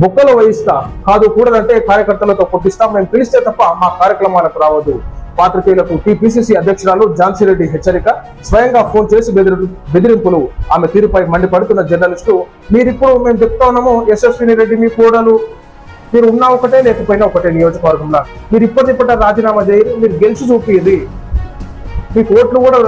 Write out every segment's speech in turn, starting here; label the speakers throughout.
Speaker 1: బుక్కలు వహిస్తా. కాదు కూడదంటే కార్యకర్తలతో కొట్టిస్తాం. మేము పిలిస్తే తప్ప మా కార్యక్రమాలకు రావద్దు. పాత్రికేయులకు టీపీసీసీ అధ్యక్షురాలు ఝాన్సీ రెడ్డి హెచ్చరిక. స్వయంగా ఫోన్ చేసి బెదిరి బెదిరింపులు. ఆమె తీరుపై మండిపడుతున్న జర్నలిస్టు మీరిప్పుడు మేము చెప్తా ఉన్నాము యశస్విని రెడ్డి మీ కోడలు. మీరు ఉన్నా ఒకటే లేకపోయినా ఒకటే నియోజకవర్గంలో. మీరు ఇప్పటిప్పట రాజీనామా చేయరు మీరు గెలిచి చూపిది మీకు ఓట్లు కూడా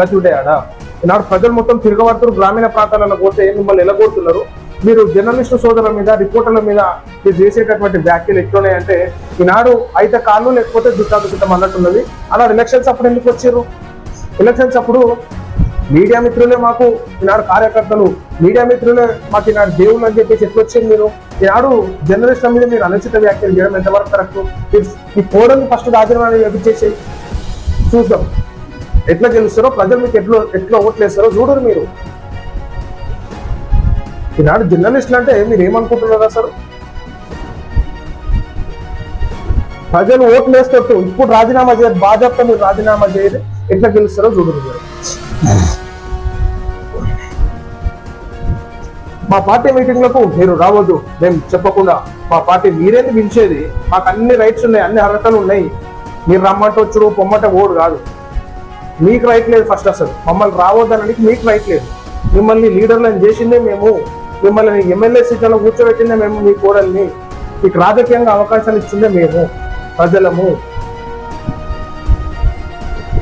Speaker 1: గతి ఉంటాయాడా ఈనాడు ప్రజలు మొత్తం తిరగబడుతున్నారు గ్రామీణ ప్రాంతాలలో పోతే మిమ్మల్ని ఎలగొడుతున్నారు. మీరు జర్నలిస్టు సోదరుల మీద రిపోర్టర్ల మీద మీరు చేసేటటువంటి వ్యాఖ్యలు ఎట్లున్నాయంటే ఈనాడు అయితే కాళ్ళు లేకపోతే దుట్టాదుకుంటాం అన్నట్టున్నది. అలా ఎలక్షన్స్ అప్పుడు ఎందుకు వచ్చారు? ఎలక్షన్స్ అప్పుడు మీడియా మిత్రులే మాకు ఈనాడు కార్యకర్తలు మీడియా మిత్రులే మాకు ఈనాడు దేవుళ్ళు అని చెప్పేసి ఎట్లా వచ్చింది మీరు? ఈనాడు జర్నలిస్టుల మీద మీరు అనుచిత వ్యాఖ్యలు చేయడం ఎంతవరకు కరెక్ట్? మీరు ఈ కోడల్ని ఫస్ట్ రాజీనామా చేసి చూద్దాం. ఎట్లా గెలుస్తారో ప్రజలు మీకు ఎట్లా ఎట్లా ఓట్లు వేస్తారో చూడరు మీరు. ఈనాడు జర్నలిస్టులు అంటే మీరు ఏమనుకుంటున్నారు అసలు ప్రజలు ఓట్లు వేస్తారు ఇప్పుడు రాజీనామా చేయరు భాజపా మీరు రాజీనామా చేయరు. ఎట్లా గెలుస్తారో చూడరు మా పార్టీ మీటింగ్లకు మీరు రావద్దు. మేము చెప్పకుండా మా పార్టీ మీరేంది పిలిచేది మాకు అన్ని రైట్స్ ఉన్నాయి అన్ని అర్హతలు ఉన్నాయి. మీరు రమ్మంటే వచ్చుడు పొమ్మంటే ఓడు కాదు. మీకు రైట్ లేదు ఫస్ట్ అసలు. మమ్మల్ని రావద్దనడానికి మీకు రైట్ లేదు. మిమ్మల్ని లీడర్లను చేసిందే మేము. మిమ్మల్ని ఎమ్మెల్యే సీట్లలో కూర్చోబెట్టిందే మేము మీ కోడల్ని. మీకు రాజకీయంగా అవకాశాలు ఇచ్చిందే మేము ప్రజలము.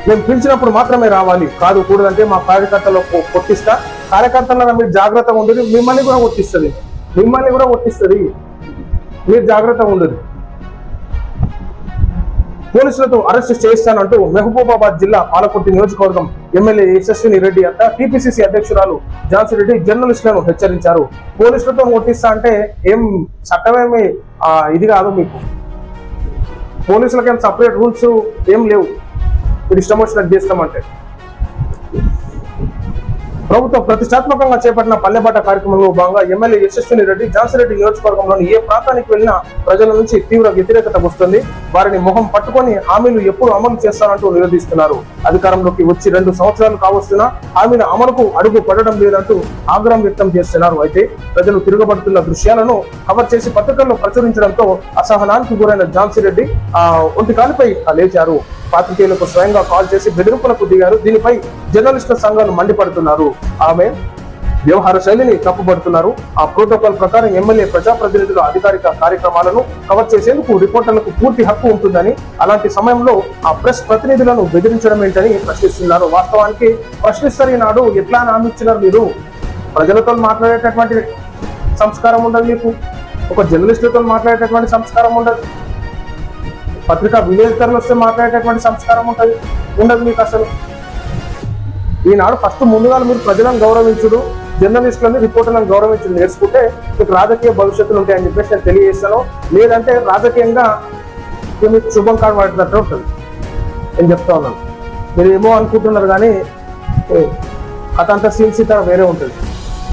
Speaker 1: మేము పిలిచినప్పుడు మాత్రమే రావాలి. కాదు కూడదంటే మా కార్యకర్తలు కొట్టిస్తా కార్యకర్తలను మీరు జాగ్రత్తగా ఉండదు. మిమ్మల్ని కూడా కొట్టిస్తుంది మిమ్మల్ని కూడా కొట్టిస్తుంది మీరు జాగ్రత్తగా ఉండదు. పోలీసులతో అరెస్ట్ చేస్తానంటూ మహబూబాబాద్ జిల్లా పాలకొట్టి నియోజకవర్గం ఎమ్మెల్యే యశస్విని రెడ్డి అత్త టీపీసీసీ అధ్యక్షురాలు జాన్సీ రెడ్డి జర్నలిస్టులను హెచ్చరించారు. పోలీసులతో ఓటిస్తా అంటే ఏం చట్టమేమి ఆ, ఇది కాదు మీకు. పోలీసులకేం సపరేట్ రూల్స్ ఏం లేవు. మీరు ఇష్టం వచ్చినట్టు చేస్తామంటే. ప్రభుత్వం ప్రతిష్టాత్మకంగా చేపట్టిన పల్లెబాట కార్యక్రమంలో భాగంగా ఎమ్మెల్యే యశస్విని రెడ్డి రెడ్డి నియోజకవర్గంలోని ఏ ప్రాంతానికి వెళ్ళినా ప్రజల నుంచి తీవ్ర వ్యతిరేకత వస్తుంది. వారిని మొహం పట్టుకొని హామీలు ఎప్పుడు అమలు చేస్తారంటూ నిలదీస్తున్నారు. అధికారంలోకి వచ్చి రెండు సంవత్సరాలు కావస్తున్నా హామీల అమలుకు అడుగు పడడం లేదంటూ ఆగ్రహం వ్యక్తం చేస్తున్నారు. అయితే ప్రజలు తిరగబడుతున్న దృశ్యాలను కవర్ చేసి పత్రికల్లో ప్రచురించడంతో అసహనానికి గురైన ఝాన్సీ రెడ్డి ఆ ఒంటి కాలుపై లేచారు. పాత్రికేయులకు స్వయంగా కాల్ చేసి బెదిరింపులకు దిగారు దీనిపై జర్నలిస్టుల సంఘాలు మండిపడుతున్నారు. ఆమె వ్యవహార శైలిని తప్పుపడుతున్నారు ఆ ప్రోటోకాల్ ప్రకారం ఎమ్మెల్యే ప్రజాప్రతినిధుల అధికారిక కార్యక్రమాలను కవర్ చేసేందుకు రిపోర్టర్లకు పూర్తి హక్కు ఉంటుందని అలాంటి సమయంలో ఆ ప్రెస్ ప్రతినిధులను బెదిరించడం ఏంటని ప్రశ్నిస్తున్నారు. వాస్తవానికి ప్రశ్నిస్తారు ఈనాడు ఎట్లా నామిచ్చినారు మీరు? ప్రజలతో మాట్లాడేటటువంటి సంస్కారం ఉండదు మీకు. ఒక జర్నలిస్టులతో మాట్లాడేటటువంటి సంస్కారం ఉండదు. పత్రికా విలేకరులు వస్తే మాట్లాడేటటువంటి సంస్కారం ఉంటుంది. ఉండదు మీకు అసలు. ఈనాడు ఫస్ట్ ముందుగా మీరు ప్రజలను గౌరవించుడు జర్నలిస్టులను రిపోర్టర్లను గౌరవించుడు. నేర్చుకుంటే మీకు రాజకీయ భవిష్యత్తులు ఉంటాయని చెప్పేసి నేను తెలియజేస్తాను. లేదంటే రాజకీయంగా ఇక మీకు శుభం కాడబడినట్టు ఉంటుంది. నేను చెప్తా ఉన్నాను. మీరు ఏమో అనుకుంటున్నారు కానీ అతంత కథ అంతా సీన్ సీత వేరే ఉంటుంది.